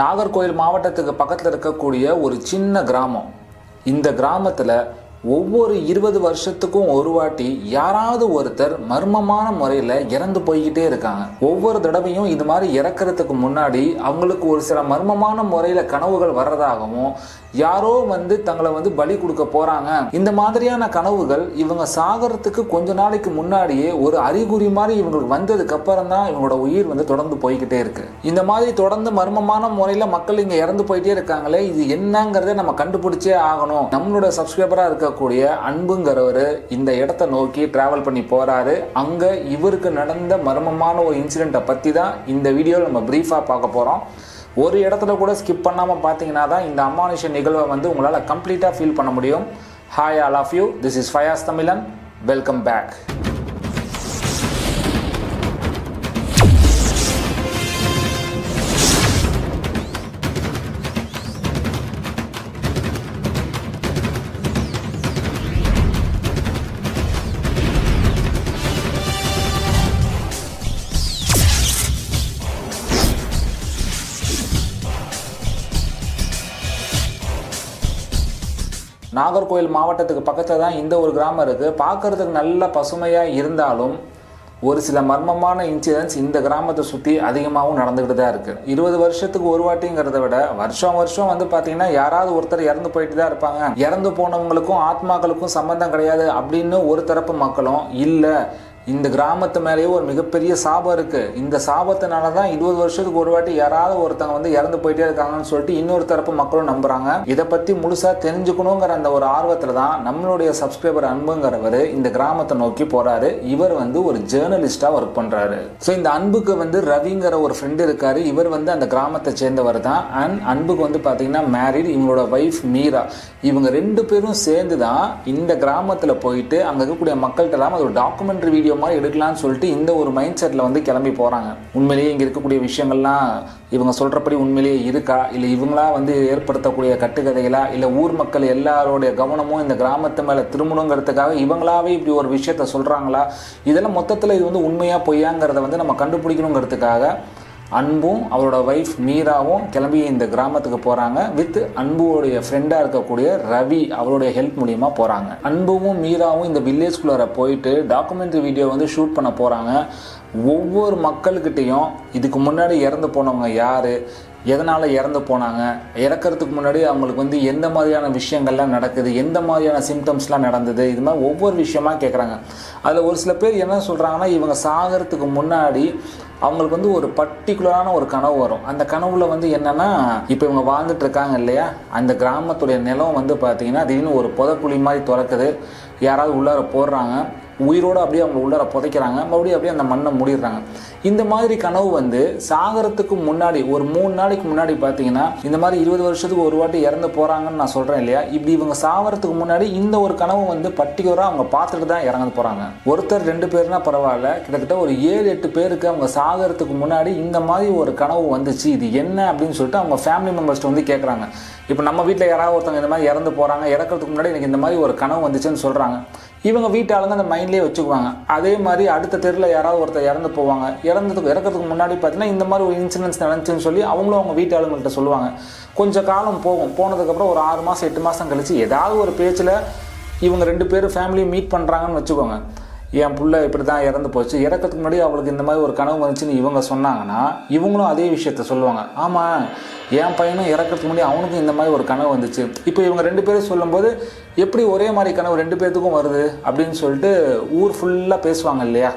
நாகர்கோயில் மாவட்டத்துக்கு பக்கத்தில் இருக்கக்கூடிய ஒரு சின்ன கிராமம். இந்த கிராமத்தில் ஒவ்வொரு இருபது வருஷத்துக்கும் ஒரு வாட்டி யாராவது ஒருத்தர் மர்மமான முறையில் இறந்து போய்கிட்டே இருக்காங்க. ஒவ்வொரு தடவையும் இது மாதிரி இறக்கிறதுக்கு முன்னாடி அவங்களுக்கு ஒரு சில மர்மமான முறையில் கனவுகள் வர்றதாகவும் யாரோ வந்து தங்களை வந்து பலி கொடுக்க போறாங்க. இந்த மாதிரியான கனவுகள் இவங்க சாகறதுக்கு கொஞ்ச நாளைக்கு முன்னாடியே ஒரு அறிகுறி மாதிரி இவங்களுக்கு வந்ததுக்கு அப்புறம் தான் இவங்களோட உயிர் வந்து தொடர்ந்து போய்கிட்டே இருக்கு. இந்த மாதிரி தொடர்ந்து மர்மமான முறையில் மக்கள் இங்க இறந்து போயிட்டே இருக்காங்களே இது என்னங்கிறத நம்ம கண்டுபிடிச்சே ஆகணும். நம்மளோட சப்ஸ்கிரைபரா இருக்கக்கூடிய அன்புங்கிறவர் இந்த இடத்த நோக்கி டிராவல் பண்ணி போறாரு. அங்க இவருக்கு நடந்த மர்மமான ஒரு இன்சிடென்ட்டை பத்தி தான் இந்த வீடியோவில் நம்ம பிரீஃபா பார்க்க போறோம். ஒரு இடத்துல கூட ஸ்கிப் பண்ணாமல் பார்த்தீங்கன்னா தான் இந்த அமானுஷ நிகழ்வை வந்து உங்களால் கம்ப்ளீட்டாக ஃபீல் பண்ண முடியும். Hi all of you this is Fayaz Tamizhan welcome back Nagercoil மாவட்டத்துக்கு பக்கத்தில் தான் இந்த ஒரு கிராமம் இருக்குது பார்க்கறதுக்கு நல்ல பசுமையாக இருந்தாலும் ஒரு சில மர்மமான இன்சிடென்ட்ஸ் இந்த கிராமத்தை சுற்றி அதிகமாகவும் நடந்துக்கிட்டு தான் இருக்குது இருபது வருஷத்துக்கு ஒரு வாட்டிங்கிறத விட வருஷம் வருஷம் வந்து பார்த்தீங்கன்னா யாராவது ஒருத்தர் இறந்து போயிட்டு தான் இருப்பாங்க. இறந்து போனவங்களுக்கும் ஆத்மாக்களுக்கும் சம்மந்தம் கிடையாது அப்படின்னு ஒரு தரப்பு மக்களும் இல்லை. இந்த கிராமத்து மேலேயே ஒரு மிகப்பெரிய சாபம் இருக்குது இந்த சாபத்தினால தான் இருபது வருஷத்துக்கு ஒரு வாட்டி யாராவது ஒருத்தங்க வந்து இறந்து போயிட்டே இருக்காங்கன்னு சொல்லிட்டு இன்னொரு தரப்பு மக்களும் நம்புறாங்க. இதை பற்றி முழுசாக தெரிஞ்சுக்கணுங்கிற அந்த ஒரு ஆர்வத்தில் தான் நம்மளுடைய சப்ஸ்கிரைபர் அன்புங்கிறவர் இந்த கிராமத்தை நோக்கி போகிறாரு இவர் வந்து ஒரு ஜேர்னலிஸ்டாக ஒர்க் பண்ணுறாரு ஸோ இந்த அன்புக்கு வந்து ரவிங்கிற ஒரு ஃப்ரெண்டு இருக்காரு. இவர் வந்து அந்த கிராமத்தை சேர்ந்தவர் தான். அண்ட் அன்புக்கு வந்து பார்த்தீங்கன்னா மேரிட் இவங்களோட ஒய்ஃப் மீரா. இவங்க ரெண்டு பேரும் சேர்ந்து தான் இந்த கிராமத்தில் போயிட்டு அங்கே இருக்கக்கூடிய மக்கள்கிட்ட எல்லாம் அது ஒரு டாக்குமெண்ட்ரி வீடியோ மாதிரி எடுக்கலாம்னு சொல்லிட்டு இந்த ஒரு மைண்ட் செட்டில் வந்து கிளம்பி போகிறாங்க உண்மையிலேயே இங்கே இருக்கக்கூடிய விஷயங்கள்லாம் இவங்க சொல்கிறபடி உண்மையிலேயே இருக்கா? இல்லை இவங்களா வந்து ஏற்படுத்தக்கூடிய கட்டுக்கதைகளா? இல்லை ஊர் மக்கள் எல்லாரோடைய கவனமும் இந்த கிராமத்து மேலே திரும்பணுங்கிறதுக்காக இவங்களாவே இப்படி ஒரு விஷயத்த சொல்கிறாங்களா இதெல்லாம் மொத்தத்தில் இது வந்து உண்மையாக பொய்யாங்கிறத வந்து நம்ம கண்டுபிடிக்கணுங்கிறதுக்காக அன்பும் அவரோட ஒய்ஃப் மீராவும் கிளம்பி இந்த கிராமத்துக்கு போகிறாங்க வித் அன்புவோடைய ஃப்ரெண்டாக இருக்கக்கூடிய ரவி அவருடைய ஹெல்ப் மூலியமாக போகிறாங்க அன்புவும் மீராவும் இந்த வில்லேஜ்குள்ளார போயிட்டு டாக்குமெண்ட்ரி வீடியோ வந்து ஷூட் பண்ண போகிறாங்க ஒவ்வொரு மக்கள்கிட்டையும் இதுக்கு முன்னாடி இறந்து போனவங்க யார்? எதனால் இறந்து போனாங்க? இறக்கிறதுக்கு முன்னாடி அவங்களுக்கு வந்து எந்த மாதிரியான விஷயங்கள்லாம் நடக்குது? எந்த மாதிரியான சிம்டம்ஸ்லாம் நடந்தது? இது மாதிரி ஒவ்வொரு விஷயமா கேட்குறாங்க அதில் ஒரு சில பேர் என்ன சொல்கிறாங்கன்னா இவங்க சாகிறதுக்கு முன்னாடி அவங்களுக்கு வந்து ஒரு பர்டிகுலரான ஒரு கனவு வரும். அந்த கனவுல வந்து என்னன்னா இப்போ இவங்க வாழ்ந்துட்டு இருக்காங்க இல்லையா? அந்த கிராமத்துடைய நிலம் வந்து பார்த்தீங்கன்னா திடீர்னு ஒரு புதக்குழி மாதிரி திறக்குது. யாராவது உள்ளார போடுறாங்க. உயிரோடு அப்படியே அவங்க உள்ளார புதைக்கிறாங்க. மறுபடியும் அப்படியே அந்த மண்ணை மூடிடுறாங்க. இந்த மாதிரி கனவு வந்து சாகரத்துக்கு முன்னாடி ஒரு மூணு நாளைக்கு முன்னாடி பார்த்தீங்கன்னா இந்த மாதிரி இருபது வருஷத்துக்கு ஒரு வாட்டி இறந்து போகிறாங்கன்னு நான் சொல்கிறேன் இல்லையா? இப்படி இவங்க சாவறதுக்கு முன்னாடி இந்த ஒரு கனவு வந்து பர்டிகுலராக அவங்க பார்த்துட்டு தான் இறந்து போகிறாங்க ஒருத்தர் ரெண்டு பேர்னா பரவாயில்ல. கிட்டத்தட்ட ஒரு ஏழு எட்டு பேருக்கு அவங்க சாகறதுக்கு முன்னாடி இந்த மாதிரி ஒரு கனவு வந்துச்சு. இது என்ன அப்படின்னு சொல்லிட்டு அவங்க ஃபேமிலி மெம்பர்ஸ்ட்டு வந்து கேட்குறாங்க இப்போ நம்ம வீட்டில் யாராவது ஒருத்தவங்க இந்த மாதிரி இறந்து போகிறாங்க இறக்கிறதுக்கு முன்னாடி எனக்கு இந்த மாதிரி ஒரு கனவு வந்துச்சுன்னு சொல்கிறாங்க இவங்க வீட்டாளுங்க அந்த மைண்ட்லேயே வச்சுக்குவாங்க. அதே மாதிரி அடுத்த தெருவில் யாராவது ஒருத்தர் இறந்து போவாங்க. இறந்ததுக்கு இறக்கிறதுக்கு முன்னாடி பார்த்தீங்கன்னா இந்த மாதிரி ஒரு இன்சிடென்ட்ஸ் நடந்துச்சுன்னு சொல்லி அவங்களும் அவங்க வீட்டாளுங்கள்ட்ட சொல்லுவாங்க. கொஞ்சம் காலம் போகும். போனதுக்கப்புறம் ஒரு ஆறு மாதம் எட்டு மாதம் கழித்து ஏதாவது ஒரு பேச்சில் இவங்க ரெண்டு பேரும் ஃபேமிலியை மீட் பண்ணுறாங்கன்னு வச்சுக்கோங்க. என் பிள்ளை இப்படி தான் இறந்து போச்சு. இறக்கிறதுக்கு முன்னாடி அவளுக்கு இந்த மாதிரி ஒரு கனவு வந்துச்சுன்னு இவங்க சொன்னாங்கன்னா இவங்களும் அதே விஷயத்த சொல்லுவாங்க. ஆமாம் என் பையனும் இறக்கிறதுக்கு முன்னாடி அவனுக்கும் இந்த மாதிரி ஒரு கனவு வந்துச்சு. இப்போ இவங்க ரெண்டு பேரும் சொல்லும்போது எப்படி ஒரே மாதிரி கனவு ரெண்டு பேர்த்துக்கும் வருது அப்படின்னு சொல்லிட்டு ஊர் ஃபுல்லாக பேசுவாங்க இல்லையா?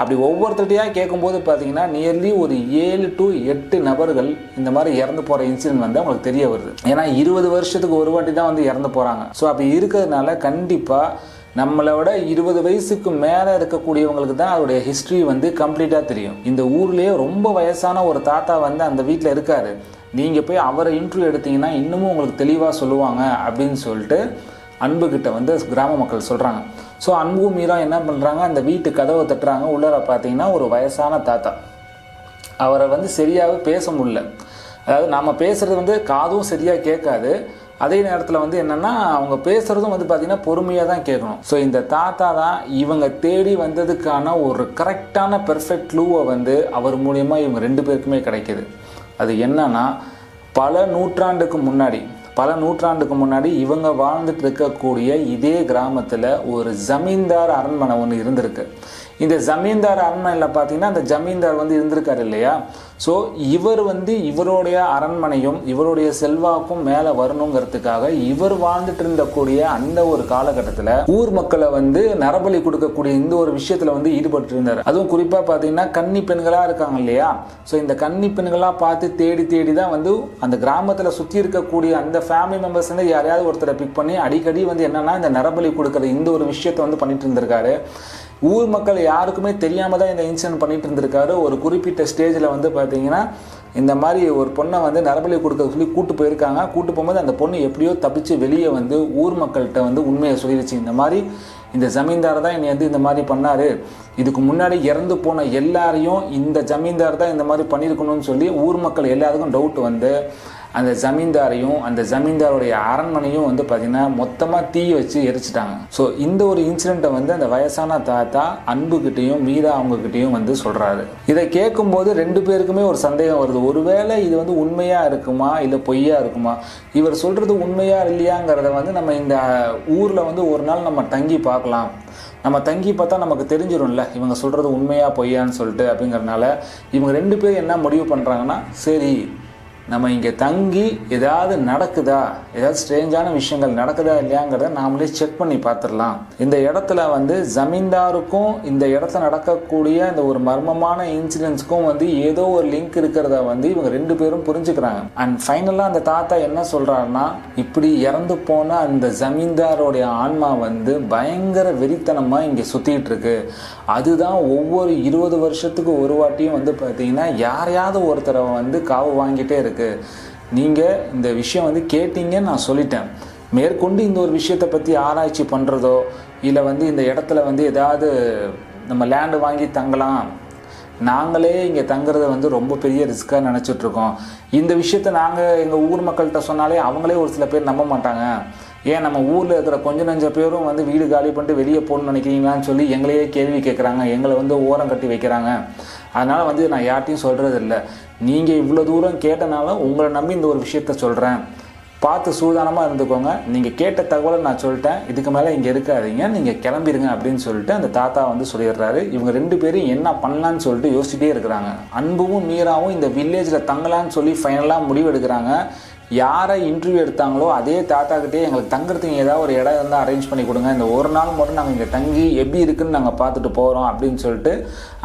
அப்படி ஒவ்வொருத்தட்டையாக கேட்கும்போது பார்த்தீங்கன்னா நியர்லி ஒரு ஏழு டு எட்டு நபர்கள் இந்த மாதிரி இறந்து போகிற இன்சிடென்ட் வந்து அவங்களுக்கு தெரிய வருது. ஏன்னா இருபது வருஷத்துக்கு ஒரு வாட்டி தான் வந்து இறந்து போகிறாங்க ஸோ அப்படி இருக்கிறதுனால கண்டிப்பாக நம்மளை விட இருபது வயசுக்கு மேலே இருக்கக்கூடியவங்களுக்கு தான் அதோடைய ஹிஸ்ட்ரி வந்து கம்ப்ளீட்டாக தெரியும். இந்த ஊர்லேயே ரொம்ப வயசான ஒரு தாத்தா வந்து அந்த வீட்டில் இருக்காரு. நீங்கள் போய் அவரை இன்டர்வியூ எடுத்தீங்கன்னா இன்னமும் உங்களுக்கு தெளிவாக சொல்லுவாங்க அப்படின்னு சொல்லிட்டு அன்புக்கிட்ட வந்து கிராம மக்கள் சொல்கிறாங்க ஸோ அன்பும் மீரா என்ன பண்ணுறாங்க அந்த வீட்டு கதவை தட்டுறாங்க. உள்ளார பார்த்தீங்கன்னா ஒரு வயசான தாத்தா. அவரை வந்து சரியாகவே பேச முடியல. அதாவது நம்ம பேசுகிறது வந்து காதும் சரியாக கேட்காது. அதே நேரத்தில் வந்து என்னென்னா அவங்க பேசுகிறதும் வந்து பார்த்திங்கன்னா பொறுமையாக தான் கேட்கணும். ஸோ இந்த தாத்தா தான் இவங்க தேடி வந்ததுக்கான ஒரு கரெக்டான பெர்ஃபெக்ட் க்ளூவை வந்து அவர் மூலியமாக இவங்க ரெண்டு பேருக்குமே கிடைக்கிது. அது என்னன்னா பல நூற்றாண்டுக்கு முன்னாடி பல நூற்றாண்டுக்கு முன்னாடி இவங்க வாழ்ந்துட்டு இருக்கக்கூடிய இதே கிராமத்தில் ஒரு ஜமீன்தார் அரண்மனை ஒன்று இருந்திருக்கு. இந்த ஜமீன்தார் அரண்மனையில் பார்த்தீங்கன்னா அந்த ஜமீன்தார் வந்து இருந்திருக்காரு இல்லையா? ஸோ இவர் வந்து இவருடைய அரண்மனையும் இவருடைய செல்வாக்கும் மேலே வரணுங்கிறதுக்காக இவர் வாழ்ந்துட்டு இருந்தக்கூடிய அந்த ஒரு காலகட்டத்தில் ஊர் மக்களை வந்து நரபலி கொடுக்கக்கூடிய இந்த ஒரு விஷயத்தில் வந்து ஈடுபட்டு இருந்தார். அதுவும் குறிப்பாக பார்த்தீங்கன்னா கன்னி பெண்களாக இருக்காங்க இல்லையா? ஸோ இந்த கன்னி பெண்களாக பார்த்து தேடி தேடி தான் வந்து அந்த கிராமத்தில் சுற்றி இருக்கக்கூடிய அந்த ஃபேமிலி மெம்பர்ஸ் வந்து யாரையாவது ஒருத்தரை பிக் பண்ணி அடிக்கடி வந்து என்னன்னா இந்த நரபலி கொடுக்குற இந்த ஒரு விஷயத்தை வந்து பண்ணிட்டு இருந்திருக்காரு. ஊர் மக்கள் யாருக்குமே தெரியாமல் தான் இந்த இன்சிடென்ட் பண்ணிட்டு இருந்திருக்காரு. ஒரு குறிப்பிட்ட ஸ்டேஜில் வந்து பார்த்தீங்கன்னா இந்த மாதிரி ஒரு பொண்ணை வந்து நரபலி கொடுக்க சொல்லி கூட்டு போயிருக்காங்க. கூட்டு போகும்போது அந்த பொண்ணு எப்படியோ தப்பிச்சு வெளியே வந்து ஊர் மக்கள்கிட்ட வந்து உண்மையை சொல்லிடுச்சு இந்த மாதிரி இந்த ஜமீன்தார் தான் என்னை வந்து இந்த மாதிரி பண்ணார். இதுக்கு முன்னாடி இறந்து போன எல்லாரையும் இந்த ஜமீன்தார் தான் இந்த மாதிரி பண்ணியிருக்கணும்னு சொல்லி ஊர் மக்கள் எல்லாருக்கும் டவுட் வந்து அந்த ஜமீன்தாரையும் அந்த ஜமீன்தாருடைய அரண்மனையும் வந்து பார்த்திங்கன்னா மொத்தமாக தீ வச்சு எரிச்சிட்டாங்க. ஸோ இந்த ஒரு இன்சிடெண்ட்டை வந்து அந்த வயசான தாத்தா அன்புக்கிட்டேயும் மீரா அவங்கக்கிட்டேயும் வந்து சொல்கிறாரு இதை கேட்கும்போது ரெண்டு பேருக்குமே ஒரு சந்தேகம் வருது. ஒருவேளை இது வந்து உண்மையாக இருக்குமா? இல்லை பொய்யா இருக்குமா? இவர் சொல்கிறது உண்மையா இல்லையாங்கிறத வந்து நம்ம இந்த ஊரில் வந்து ஒரு நாள் நம்ம தங்கி பார்க்கலாம் நம்ம தங்கி பார்த்தா நமக்கு தெரிஞ்சிடும்ல இவங்க சொல்கிறது உண்மையாக பொய்யான்னு சொல்லிட்டு அப்படிங்கிறனால இவங்க ரெண்டு பேரும் என்ன முடிவு பண்ணுறாங்கன்னா சரி நம்ம இங்கே தங்கி ஏதாவது நடக்குதா? ஏதாவது ஸ்ட்ரேஞ்சான விஷயங்கள் நடக்குதா இல்லையாங்கிறத நாமளே செக் பண்ணி பார்த்துடலாம். இந்த இடத்துல வந்து ஜமீன்தாருக்கும் இந்த இடத்துல நடக்கக்கூடிய இந்த ஒரு மர்மமான இன்சிடென்ட்ஸ்க்கும் வந்து ஏதோ ஒரு லிங்க் இருக்கிறத வந்து இவங்க ரெண்டு பேரும் புரிஞ்சுக்கிறாங்க. அண்ட் ஃபைனலாக அந்த தாத்தா என்ன சொல்கிறாருன்னா இப்படி இறந்து போன அந்த ஜமீன்தாரோடைய ஆன்மா வந்து பயங்கர வெறித்தனமாக இங்கே சுற்றிட்டு இருக்கு அதுதான் ஒவ்வொரு இருபது வருஷத்துக்கு ஒரு வாட்டியும் வந்து பார்த்தீங்கன்னா யாரையாவது ஒருத்தரை வந்து காவு வாங்கிட்டே இருக்கு. நீங்கள் இந்த விஷயம் வந்து கேட்டீங்கன்னு நான் சொல்லிட்டேன். மேற்கொண்டு இந்த ஒரு விஷயத்தை பற்றி ஆராய்ச்சி பண்ணுறதோ இல்லை வந்து இந்த இடத்துல வந்து ஏதாவது நம்ம லேண்டு வாங்கி தங்கலாம். நாங்களே இங்கே தங்குறத வந்து ரொம்ப பெரிய ரிஸ்க்காக நினச்சிட்ருக்கோம் இந்த விஷயத்த நாங்கள் எங்கள் ஊர் மக்கள்கிட்ட சொன்னாலே அவங்களே ஒரு சில பேர் நம்ப மாட்டாங்க. ஏன் நம்ம ஊரில் இருக்கிற கொஞ்ச நஞ்ச பேரும் வந்து வீடு காலி பண்ணிட்டு வெளியே போகணும்னு நினைக்கிறீங்களான்னு சொல்லி எங்களையே கேள்வி கேட்குறாங்க. எங்களை வந்து ஓரம் கட்டி வைக்கிறாங்க. அதனால் வந்து நான் யார்ட்டையும் சொல்கிறது இல்லை நீங்கள் இவ்வளோ தூரம் கேட்டனால உங்களை நம்பி இந்த ஒரு விஷயத்த சொல்கிறேன் பார்த்து சூதானமாக இருந்துக்கோங்க. நீங்கள் கேட்ட தகவலை நான் சொல்லிட்டேன். இதுக்கு மேலே இங்கே இருக்காதீங்க. நீங்கள் கிளம்பிடுங்க அப்படின்னு சொல்லிட்டு அந்த தாத்தா வந்து சொல்லிடுறாரு. இவங்க ரெண்டு பேரும் என்ன பண்ணலான்னு சொல்லிட்டு யோசிச்சுட்டே இருக்கிறாங்க. அன்பும் மீராவும் இந்த வில்லேஜில் தங்கலான்னு சொல்லி ஃபைனலாக முடிவு எடுக்கிறாங்க. யாரை இன்டர்வியூ எடுத்தாங்களோ அதே தாத்தாக்கிட்டே எங்களுக்கு தங்குறதுக்கு ஏதாவது ஒரு இடம் இருந்தால் அரேஞ்ச் பண்ணி கொடுங்க. இந்த ஒரு நாள் மட்டும் நாங்கள் இங்கே தங்கி எப்படி இருக்குன்னு நாங்கள் பார்த்துட்டு போகிறோம் அப்படின்னு சொல்லிட்டு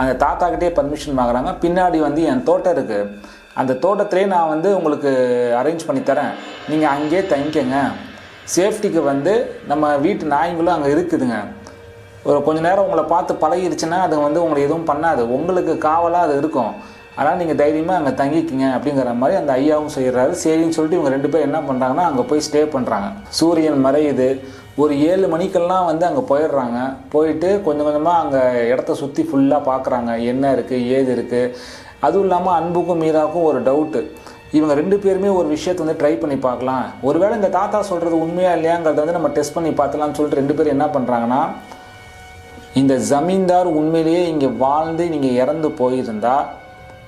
அந்த தாத்தாக்கிட்டே பர்மிஷன் வாங்குறாங்க. பின்னாடி வந்து என் தோட்டம் இருக்குது அந்த தோட்டத்திலே நான் வந்து உங்களுக்கு அரேஞ்ச் பண்ணி தரேன். நீங்கள் அங்கேயே தங்கிக்கங்க. சேஃப்டிக்கு வந்து நம்ம வீட்டு நாய்ங்களும் அங்கே இருக்குதுங்க. ஒரு கொஞ்ச நேரம் உங்களை பார்த்து பழகிடுச்சுன்னா அது வந்து உங்களை எதுவும் பண்ணாது. உங்களுக்கு காவலாக அது இருக்கும். அதனால் நீங்கள் தைரியமாக அங்கே தங்கிக்கிங்க அப்படிங்கிற மாதிரி அந்த ஐயாவும் செய்கிறாரு சரின்னு சொல்லிட்டு இவங்க ரெண்டு பேர் என்ன பண்ணுறாங்கன்னா அங்கே போய் ஸ்டே பண்ணுறாங்க சூரியன் மறையுது. ஒரு ஏழு மணிக்கெல்லாம் வந்து அங்கே போயிடுறாங்க. போயிட்டு கொஞ்சம் கொஞ்சமாக அங்கே இடத்த சுற்றி ஃபுல்லாக பார்க்குறாங்க. என்ன இருக்குது ஏது இருக்குது அதுவும் இல்லாமல் அன்புக்கும் மீராக்கும் ஒரு டவுட்டு இவங்க ரெண்டு பேருமே ஒரு விஷயத்தை வந்து ட்ரை பண்ணி பார்க்கலாம். ஒருவேளை இந்த தாத்தா சொல்கிறது உண்மையா இல்லையாங்கிறத வந்து நம்ம டெஸ்ட் பண்ணி பார்த்துலாம்னு சொல்லிட்டு ரெண்டு பேரும் என்ன பண்ணுறாங்கன்னா இந்த ஜமீன்தார் உண்மையிலேயே இங்கே வாழ்ந்து நீங்கள் இறந்து போயிருந்தா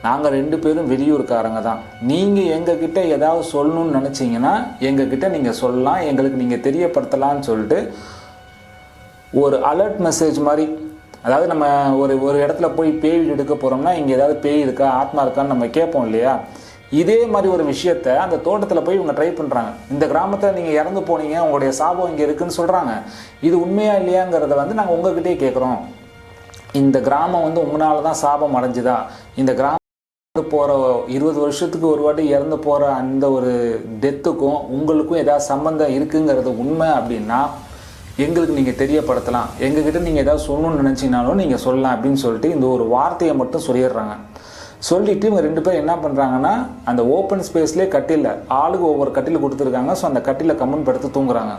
நாங்கள் ரெண்டு பேரும் வெளியூர்காரங்க தான். நீங்கள் எங்ககிட்ட ஏதாவது சொல்லணும்னு நினச்சிங்கன்னா எங்ககிட்ட நீங்கள் சொல்லலாம் எங்களுக்கு நீங்கள் தெரியப்படுத்தலாம்னு சொல்லிட்டு ஒரு அலர்ட் மெசேஜ் மாதிரி அதாவது நம்ம ஒரு ஒரு இடத்துல போய் பேய் எடுக்க போகிறோம்னா இங்கே ஏதாவது பேய் இருக்கா ஆத்மா இருக்கான்னு நம்ம கேட்போம் இல்லையா? இதே மாதிரி ஒரு விஷயத்த அந்த தோட்டத்தில் போய் இவங்க ட்ரை பண்ணுறாங்க இந்த கிராமத்தில் நீங்கள் இறந்து போனீங்க உங்களுடைய சாபம் இங்கே இருக்குன்னு சொல்கிறாங்க இது உண்மையா இல்லையாங்கிறத வந்து நாங்கள் உங்ககிட்டயே கேட்குறோம். இந்த கிராமம் வந்து உங்களால தான் சாபம் அடைஞ்சுதா? இந்த கிராமம் போகிற இருபது வருஷத்துக்கு ஒரு வாட்டி இறந்து போகிற அந்த ஒரு டெத்துக்கும் உங்களுக்கும் ஏதாவது சம்மந்தம் இருக்குங்கிறது உண்மை அப்படின்னா எங்களுக்கு நீங்கள் தெரியப்படுத்தலாம். எங்ககிட்ட நீங்கள் ஏதாவது சொல்லணும்னு நினச்சிங்கனாலும் நீங்கள் சொல்லலாம் அப்படின்னு சொல்லிட்டு இந்த ஒரு வார்த்தையை மட்டும் சொல்லிடுறாங்க. சொல்லிட்டு இவங்க ரெண்டு பேரும் என்ன பண்ணுறாங்கன்னா அந்த ஓப்பன் ஸ்பேஸ்லேயே கட்டில ஆளுக்கு ஒவ்வொரு கட்டில் கொடுத்துருக்காங்க. ஸோ அந்த கட்டில கம்மன் படுத்து தூங்குறாங்க.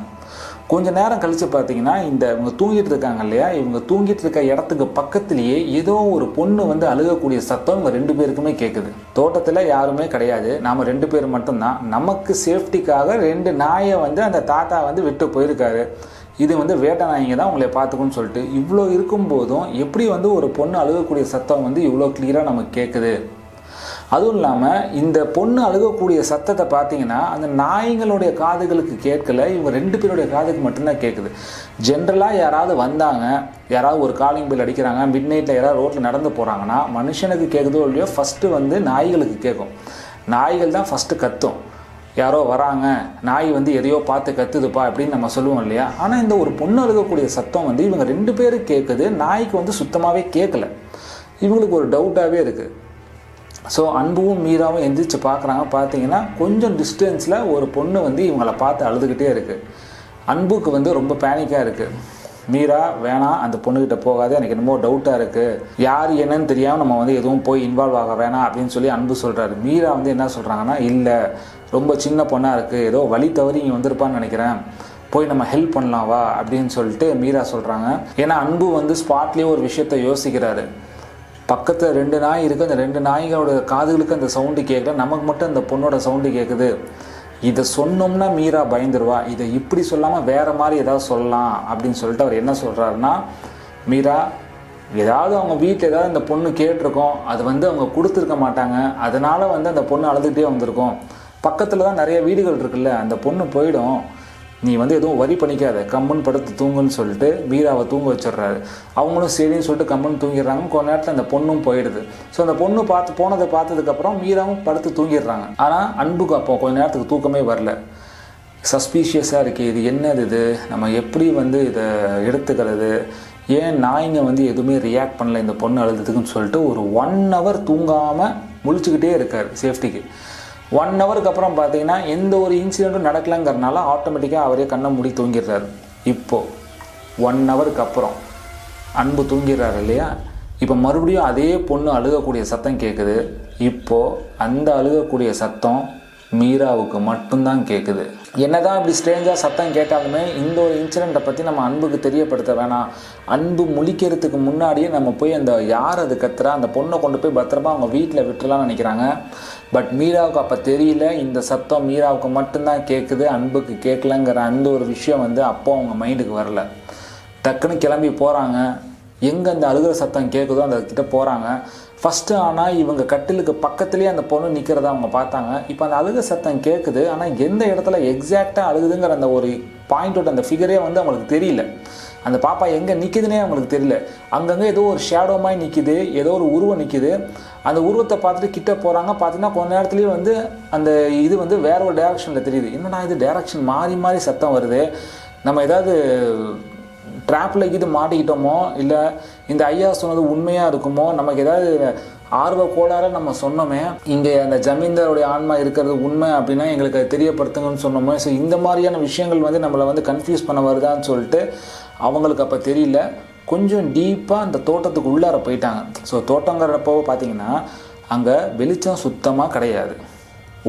கொஞ்ச நேரம் கழித்து பார்த்தீங்கன்னா இந்த இவங்க தூங்கிட்டு இருக்காங்க இல்லையா? இவங்க தூங்கிட்டு இருக்க இடத்துக்கு பக்கத்துலேயே ஏதோ ஒரு பொண்ணு வந்து அழுகக்கூடிய சத்தம் இவங்க ரெண்டு பேருக்குமே கேட்குது தோட்டத்தில் யாருமே கிடையாது. நாம் ரெண்டு பேர் மட்டும்தான். நமக்கு சேஃப்டிக்காக ரெண்டு நாயை வந்து அந்த தாத்தா வந்து விட்டு போயிருக்காரு. இது வந்து வேட்டை நாயங்க தான் உங்களை பார்த்துக்குன்னு சொல்லிட்டு இவ்வளோ இருக்கும்போதும் எப்படி வந்து ஒரு பொண்ணு அழுகக்கூடிய சத்தம் வந்து இவ்வளோ கிளியராக நமக்கு கேட்குது அதுவும் இல்லாமல் இந்த பொண்ணு அழுகக்கூடிய சத்தத்தை பார்த்தீங்கன்னா அந்த நாய்களுடைய காதுகளுக்கு கேட்கல இவங்க ரெண்டு பேருடைய காதுக்கு மட்டும்தான் கேட்குது ஜென்ரலாக யாராவது வந்தாங்க யாராவது ஒரு காலிங் பில் அடிக்கிறாங்க மிட் நைட்டில் யாராவது ரோட்டில் நடந்து போகிறாங்கன்னா மனுஷனுக்கு கேட்குதோ இல்லையோ ஃபஸ்ட்டு வந்து நாய்களுக்கு கேட்கும் நாய்கள் தான் ஃபஸ்ட்டு கத்தும். யாரோ வராங்க நாய் வந்து எதையோ பார்த்து கத்துதுப்பா அப்படின்னு நம்ம சொல்லுவோம் இல்லையா? ஆனால் இந்த ஒரு பொண்ணு அழுகக்கூடிய சத்தம் வந்து இவங்க ரெண்டு பேரும் கேட்குது நாய்க்கு வந்து சுத்தமாகவே கேட்கல இவங்களுக்கு ஒரு டவுட்டாகவே இருக்குது ஸோ அன்பும் மீராவும் எந்திரிச்சு பார்க்குறாங்க பார்த்தீங்கன்னா கொஞ்சம் டிஸ்டன்ஸில் ஒரு பொண்ணு வந்து இவங்கள பார்த்து அழுதுகிட்டே இருக்குது அன்புக்கு வந்து ரொம்ப பேனிக்காக இருக்குது மீரா வேணாம் அந்த பொண்ணுக்கிட்ட போகாது எனக்கு என்னமோ டவுட்டாக இருக்குது யார் என்னன்னு தெரியாமல் நம்ம வந்து எதுவும் போய் இன்வால்வ் ஆக வேணாம் அப்படின்னு சொல்லி அன்பு சொல்கிறாரு மீரா வந்து என்ன சொல்கிறாங்கன்னா இல்லை ரொம்ப சின்ன பொண்ணாக இருக்குது ஏதோ வழி தவறி இங்கே வந்திருப்பான்னு நினைக்கிறேன். போய் நம்ம ஹெல்ப் பண்ணலாம் வா அப்படின்னு சொல்லிட்டு மீரா சொல்கிறாங்க ஏன்னா அன்பு வந்து ஸ்பாட்லேயே ஒரு விஷயத்த யோசிக்கிறாரு. பக்கத்தில் ரெண்டு நாய் இருக்குது அந்த ரெண்டு நாய்களோட காதுகளுக்கு அந்த சவுண்டு கேட்கல நமக்கு மட்டும் அந்த பொண்ணோட சவுண்டு கேட்குது இதை சொன்னோம்னா மீரா பயந்துருவா. இதை இப்படி சொல்லாமல் வேற மாதிரி ஏதாவது சொல்லலாம் அப்படின்னு சொல்லிட்டு அவர் என்ன சொல்கிறாருன்னா மீரா ஏதாவது அவங்க வீட்டில் ஏதாவது இந்த பொண்ணு கேட்டிருக்கோம். அது வந்து அவங்க கொடுத்துருக்க மாட்டாங்க. அதனால வந்து அந்த பொண்ணு அழுதுகிட்டே வந்திருக்கோம். பக்கத்தில் தான் நிறைய வீடுகள் இருக்குல்ல அந்த பொண்ணு போயிடும். நீ வந்து எதுவும் வரி பண்ணிக்காத. கம்முன்னு படுத்து தூங்குன்னு சொல்லிட்டு பீராவை தூங்க வச்சிடுறாரு. அவங்களும் சரின்னு சொல்லிட்டு கம்முன்னு தூங்கிடுறாங்க. கொஞ்ச நேரத்தில் அந்த பொண்ணும் போயிடுது. ஸோ அந்த பொண்ணு பார்த்து போனதை பார்த்ததுக்கப்புறம் மீராவும் படுத்து தூங்கிடுறாங்க. ஆனால் அன்புக்கு அப்போ கொஞ்ச நேரத்துக்கு தூக்கமே வரல. சஸ்பீஷியஸாக இருக்குது இது என்னது இது? நம்ம எப்படி வந்து இதை எடுத்துக்கிறது? ஏன் நாய்ங்க வந்து எதுவுமே ரியாக்ட் பண்ணல இந்த பொண்ணு அழுதுக்குன்னு சொல்லிட்டு ஒரு ஒன் ஹவர் தூங்காமல் முழிச்சுக்கிட்டே இருக்கார் சேஃப்டிக்கு ஒன் ஹவருக்கு அப்புறம் பார்த்தீங்கன்னா எந்த ஒரு இன்சிடெண்ட்டும் நடக்கலைங்கிறனால ஆட்டோமேட்டிக்காக அவரே கண்ணை மூடி தூங்கிடுறாரு. இப்போது ஒன் ஹவருக்கு அப்புறம் அன்பு தூங்கிடுறாரு இல்லையா? இப்போ மறுபடியும் அதே பொண்ணு அழுகக்கூடிய சத்தம் கேட்குது இப்போது அந்த அழுகக்கூடிய சத்தம் மீராவுக்கு மட்டும்தான் கேட்குது என்னதான் இப்படி ஸ்ட்ரேஞ்சாக சத்தம் கேட்டாலுமே இந்த ஒரு இன்சிடெண்ட்டை பற்றி நம்ம அன்புக்கு தெரியப்படுத்த வேணாம். அன்பு முழிக்கிறதுக்கு முன்னாடியே நம்ம போய் அந்த யார் அது கத்துறா? அந்த பொண்ணை கொண்டு போய் பத்திரமா அவங்க வீட்டில் விட்டுலாம்னு நினைக்கிறாங்க. பட் மீராவுக்கு அப்போ தெரியல இந்த சத்தம் மீராவுக்கு மட்டும்தான் கேட்குது அன்புக்கு கேட்கலங்கிற அந்த ஒரு விஷயம் வந்து அப்போ அவங்க மைண்டுக்கு வரல. டக்குன்னு கிளம்பி போகிறாங்க எங்கே அந்த அழுகிற சத்தம் கேட்குதோ அந்த கிட்டே போகிறாங்க ஃபஸ்ட்டு ஆனால் இவங்க கட்டிலுக்கு பக்கத்துலேயே அந்த பொண்ணு நிற்கிறத அவங்க பார்த்தாங்க. இப்போ அந்த அழுக சத்தம் கேட்குது ஆனால் எந்த இடத்துல எக்ஸாக்டாக அழுகுதுங்கிற அந்த ஒரு பாயிண்டோட அந்த ஃபிகரே வந்து அவங்களுக்கு தெரியல. அந்த பாப்பா எங்கே நிற்கிதுன்னே அவங்களுக்கு தெரியல. அங்கங்கே ஏதோ ஒரு ஷேடோ மாதிரி நிற்கிது ஏதோ ஒரு உருவம் நிற்கிது அந்த உருவத்தை பார்த்துட்டு கிட்டே போகிறாங்க பார்த்தீங்கன்னா கொஞ்ச நேரத்துலேயே வந்து அந்த இது வந்து வேற ஒரு டேரக்ஷனில் தெரியுது. என்னடா இது டேரக்ஷன் மாறி மாறி சத்தம் வருது. நம்ம ஏதாவது ட்ராப்பில் இது மாட்டிக்கிட்டோமோ இல்லை இந்த ஐயா சொன்னது உண்மையாக இருக்குமோ நமக்கு ஏதாவது ஆர்வ கோளாறு நம்ம சொன்னோமே இங்கே அந்த ஜமீன்தாருடைய ஆன்மா இருக்கிறது உண்மை அப்படின்னா எங்களுக்கு அது தெரியப்படுத்துங்கன்னு சொன்னோமே. ஸோ இந்த மாதிரியான விஷயங்கள் வந்து நம்மளை வந்து கன்ஃபியூஸ் பண்ண வருதான்னு சொல்லிட்டு அவங்களுக்கு அப்போ தெரியல. கொஞ்சம் டீப்பாக அந்த தோட்டத்துக்கு உள்ளார போயிட்டாங்க. ஸோ தோட்டங்கிறப்போ பார்த்தீங்கன்னா அங்கே வெளிச்சம் சுத்தமாக கிடையாது.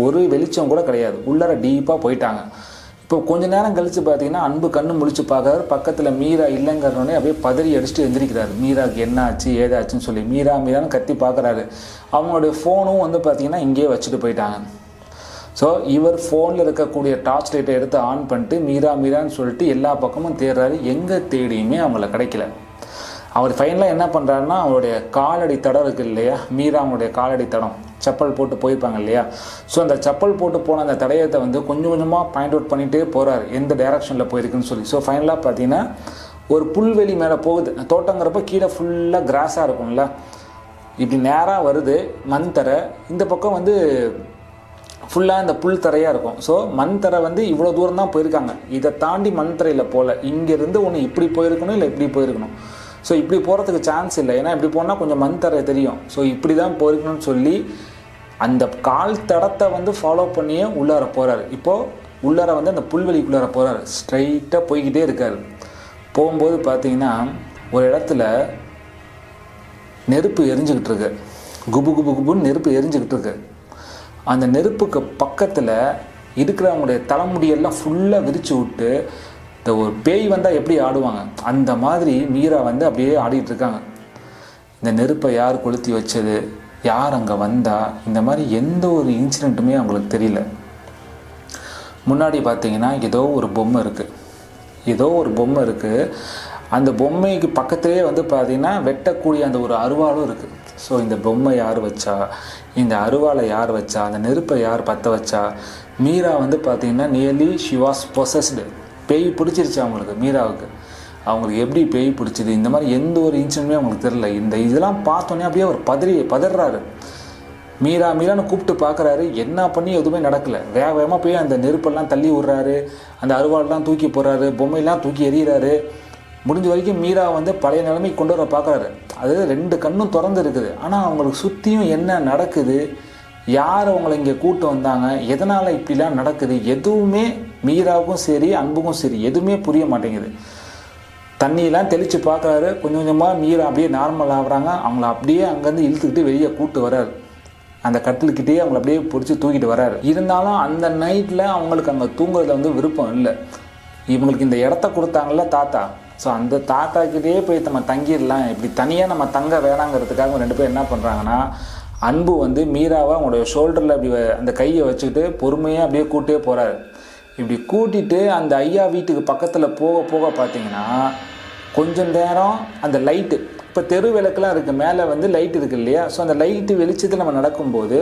ஒரு வெளிச்சம் கூட கிடையாது. உள்ளார டீப்பாக போயிட்டாங்க. இப்போ கொஞ்ச நேரம் கழித்து பார்த்தீங்கன்னா அன்பு கண்ணு முழிச்சு பார்க்குறாரு பக்கத்தில் மீரா இல்லைங்கிறனே அப்படியே பதறி அடிச்சுட்டு எந்திரிக்கிறாரு. மீராவுக்கு என்ன ஆச்சு ஏதாச்சுன்னு சொல்லி மீரா மீரான்னு கத்தி பார்க்குறாரு. அவங்களுடைய ஃபோனும் வந்து பார்த்தீங்கன்னா இங்கேயே வச்சுட்டு போயிட்டாங்க. ஸோ இவர் ஃபோனில் இருக்கக்கூடிய டார்ச் லைட்டை எடுத்து ஆன் பண்ணிட்டு மீரா மீரான்னு சொல்லிட்டு எல்லா பக்கமும் தேடுறாரு. எங்கே தேடியுமே அவங்கள கிடைக்கல. அவர் ஃபைனலாக என்ன பண்ணுறாருன்னா அவருடைய காலடி தடம் இருக்கு இல்லையா? மீரா அவங்களுடைய காலடி தடம். செப்பல் போட்டு போயிருப்பாங்க இல்லையா? ஸோ அந்த செப்பல் போட்டு போன அந்த தடயத்தை வந்து கொஞ்சம் கொஞ்சமாக பாயிண்ட் அவுட் பண்ணிகிட்டே போகிறார் எந்த டைரக்ஷனில் போயிருக்குன்னு சொல்லி. ஸோ ஃபைனலாக பார்த்தீங்கன்னா ஒரு புல்வெளி மேலே போகுது. தோட்டங்கிறப்ப கீழே ஃபுல்லாக கிராஸாக இருக்கும்ல. இப்படி நேராக வருது. மண் இந்த பக்கம் வந்து ஃபுல்லாக இந்த புல் தரையாக இருக்கும். ஸோ மண் தரை வந்து இவ்வளோ தூரம் தான் போயிருக்காங்க. இதை தாண்டி மண் தரையில் போகல இங்கேருந்து ஒன்று இப்படி போயிருக்கணும் இல்லை இப்படி போயிருக்கணும்? ஸோ இப்படி போகிறதுக்கு சான்ஸ் இல்லை. ஏன்னா இப்படி போனால் கொஞ்சம் மண் தரை தெரியும். ஸோ இப்படி தான் போயிருக்கணும்னு சொல்லி அந்த கால் தடத்தை வந்து ஃபாலோ பண்ணியே உள்ளார போகிறாரு இப்போது உள்ளார வந்து அந்த புல்வெளிக்குள்ளார போகிறாரு ஸ்ட்ரைட்டாக போய்கிட்டே இருக்கார். போகும்போது பார்த்தீங்கன்னா ஒரு இடத்துல நெருப்பு எரிஞ்சுக்கிட்டு இருக்கு. குபு குபு குபுன்னு நெருப்பு எரிஞ்சுக்கிட்டு இருக்கு. அந்த நெருப்புக்கு பக்கத்தில் இருக்கிறவங்களுடைய தலைமுடியெல்லாம் ஃபுல்லாக விரித்து விட்டு இந்த ஒரு பேய் வந்தால் எப்படி ஆடுவாங்க? அந்த மாதிரி மீரா வந்து அப்படியே ஆடிட்டு இருக்காங்க. இந்த நெருப்பை யார் கொளுத்தி வச்சது? யார் அங்கே வந்தா? இந்த மாதிரி எந்த ஒரு இன்சிடெண்ட்டுமே அவங்களுக்கு தெரியல. முன்னாடி பார்த்தீங்கன்னா ஏதோ ஒரு பொம்மை இருக்குது ஏதோ ஒரு பொம்மை இருக்குது அந்த பொம்மைக்கு பக்கத்திலே வந்து பார்த்திங்கன்னா வெட்டக்கூடிய அந்த ஒரு அருவாளும் இருக்குது ஸோ இந்த பொம்மை யார் வச்சா? இந்த அருவாளை யார் வச்சா? அந்த நெருப்பை யார் பற்ற வச்சா? மீரா வந்து பார்த்தீங்கன்னா நியர்லி ஷி வாஸ் பொசஸ்டு பேய் பிடிச்சிருச்சு அவங்களுக்கு மீராவுக்கு. அவங்களுக்கு எப்படி பேய் பிடிச்சிது? இந்த மாதிரி எந்த ஒரு இன்சிடென்ட்டுமே அவங்களுக்கு தெரில இந்த இதெல்லாம் பார்த்தோன்னே அப்படியே அவர் பதறி பதறாரு. மீரா மீரான்னு கூப்பிட்டு பார்க்குறாரு. என்ன பண்ணி எதுவுமே நடக்கலை. வேக வேகமாக போய் அந்த நெருப்பெல்லாம் தள்ளி விட்றாரு. அந்த அருவாள்லாம் தூக்கி போடுறாரு. பொம்மையெல்லாம் தூக்கி எறிகிறாரு. முடிஞ்ச வரைக்கும் மீரா வந்து பழைய நிலைமை கொண்டு வர பார்க்குறாரு. அது ரெண்டு கண்ணும் திறந்து இருக்குது. ஆனால் அவங்களுக்கு சுற்றியும் என்ன நடக்குது? யார் அவங்கள இங்கே கூட்டு வந்தாங்க? எதனால் இப்படிலாம் நடக்குது? எதுவுமே மீராவுக்கும் சரி அன்புக்கும் சரி எதுவுமே புரிய மாட்டேங்குது. தண்ணியெல்லாம் தெளித்து பார்க்குறாரு. கொஞ்சம் கொஞ்சமாக மீரா அப்படியே நார்மல் ஆகுறாங்க. அவங்கள அப்படியே அங்கேருந்து இழுத்துக்கிட்டு வெளியே கூட்டு வர்றாரு. அந்த கட்டிலுக்கிட்டே அவங்கள அப்படியே பிடிச்சி தூக்கிட்டு வர்றாரு. இருந்தாலும் அந்த நைட்டில் அவங்களுக்கு அங்கே தூங்குறதுல வந்து விருப்பம் இல்லை. இவங்களுக்கு இந்த இடத்த கொடுத்தாங்கல்ல தாத்தா. ஸோ அந்த தாத்தாக்கிட்டே போய் நம்ம தங்கிடலாம். இப்படி தனியாக நம்ம தங்க வேணாங்கிறதுக்காக ரெண்டு பேரும் என்ன பண்ணுறாங்கன்னா அன்பு வந்து மீராவை அவங்களுடைய ஷோல்டரில் அப்படி அந்த கையை வச்சுக்கிட்டு பொறுமையாக அப்படியே கூட்டே போகிறாரு இப்படி கூட்டிட்டு அந்த ஐயா வீட்டுக்கு பக்கத்தில் போக போக பார்த்தீங்கன்னா கொஞ்சம் நேரம் அந்த லைட்டு இப்போ தெரு விளக்குலாம் இருக்குது மேலே வந்து லைட் இருக்குது இல்லையா? ஸோ அந்த லைட்டு வெளிச்சத்தில் நம்ம நடக்கும்போது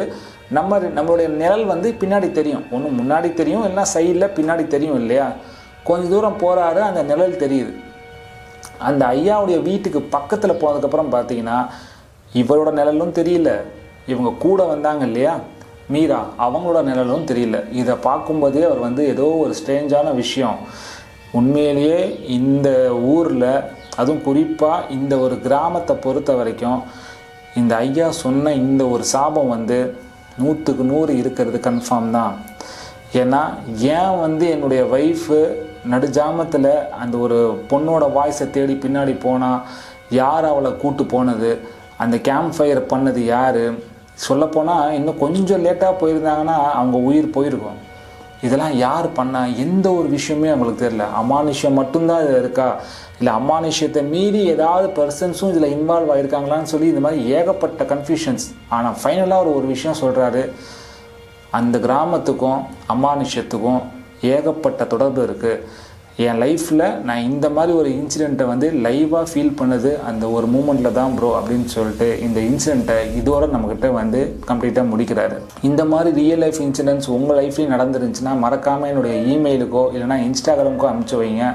நம்ம நம்மளுடைய நிழல் வந்து பின்னாடி தெரியும். ஒன்று முன்னாடி தெரியும் இல்லைன்னா சைடில் பின்னாடி தெரியும் இல்லையா? கொஞ்சம் தூரம் போகிறாரு அந்த நிழல் தெரியுது. அந்த ஐயாவுடைய வீட்டுக்கு பக்கத்தில் போனதுக்கப்புறம் பார்த்தீங்கன்னா இவரோட நிழலும் தெரியல. இவங்க கூட வந்தாங்க இல்லையா? மீரா அவங்களோட நிழலும் தெரியல. இதை பார்க்கும்போதே அவர் வந்து ஏதோ ஒரு ஸ்ட்ரேஞ்சான விஷயம். உண்மையிலேயே இந்த ஊரில் அதுவும் குறிப்பாக இந்த ஒரு கிராமத்தை பொறுத்த வரைக்கும் இந்த ஐயா சொன்ன இந்த ஒரு சாபம் வந்து நூற்றுக்கு நூறு இருக்கிறது கன்ஃபார்ம் தான். ஏன்னா ஏன் வந்து என்னுடைய ஒய்ஃபு நடுஜாமத்தில் அந்த ஒரு பொண்ணோட வாய்ஸை தேடி பின்னாடி போனால் யார் அவளை கூட்டு போனது? அந்த கேம்ப் ஃபயர் பண்ணது யார்? சொல்லப்போனால் இன்னும் கொஞ்சம் லேட்டாக போயிருந்தாங்கன்னா அவங்க உயிர் போயிருக்கும். இதெல்லாம் யார் பண்ணால் எந்த ஒரு விஷயமே அவங்களுக்கு தெரில அமானுஷ்யம் மட்டும்தான் இதில் இருக்கா? இல்லை அமானுஷ்யத்தை மீறி ஏதாவது பர்சன்ஸும் இதில் இன்வால்வ் ஆகிருக்காங்களான்னு சொல்லி இந்த மாதிரி ஏகப்பட்ட கன்ஃபியூஷன்ஸ் ஆனால் ஃபைனலாக ஒரு ஒரு விஷயம் சொல்கிறாரு அந்த கிராமத்துக்கும் அமானுஷ்யத்துக்கும் ஏகப்பட்ட தொடர்பு இருக்குது என் லைஃப்பில் நான் இந்த மாதிரி ஒரு இன்சிடெண்ட்டை வந்து லைவாக ஃபீல் பண்ணது. அந்த ஒரு மூமெண்ட்டில் தான் ப்ரோ அப்படின்னு சொல்லிட்டு இந்த இன்சிடெண்ட்டை இதோட நம்மக்கிட்ட வந்து கம்ப்ளீட்டாக முடிக்கிறாரு. இந்த மாதிரி ரியல் லைஃப் இன்சிடென்ட்ஸ் உங்கள் லைஃப்லேயும் நடந்துருந்துச்சுன்னா மறக்காமல் என்னுடைய இமெயிலுக்கோ இல்லைனா இன்ஸ்டாகிராமுக்கோ அனுப்பிச்சு வைங்க.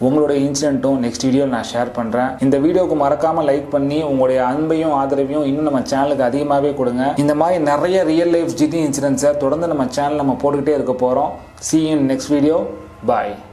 உங்களுடைய இன்சிடென்ட்டும் நெக்ஸ்ட் வீடியோ நான் ஷேர் பண்ணுறேன் இந்த வீடியோவுக்கு மறக்காமல் லைக் பண்ணி உங்களுடைய அன்பையும் ஆதரவையும் இன்னும் நம்ம சேனலுக்கு அதிகமாகவே கொடுங்க. இந்த மாதிரி நிறைய ரியல் லைஃப் ஜிடி இன்சிடென்ட்ஸை தொடர்ந்து நம்ம சேனல் நம்ம போட்டுக்கிட்டே இருக்க போகிறோம் see in next video bye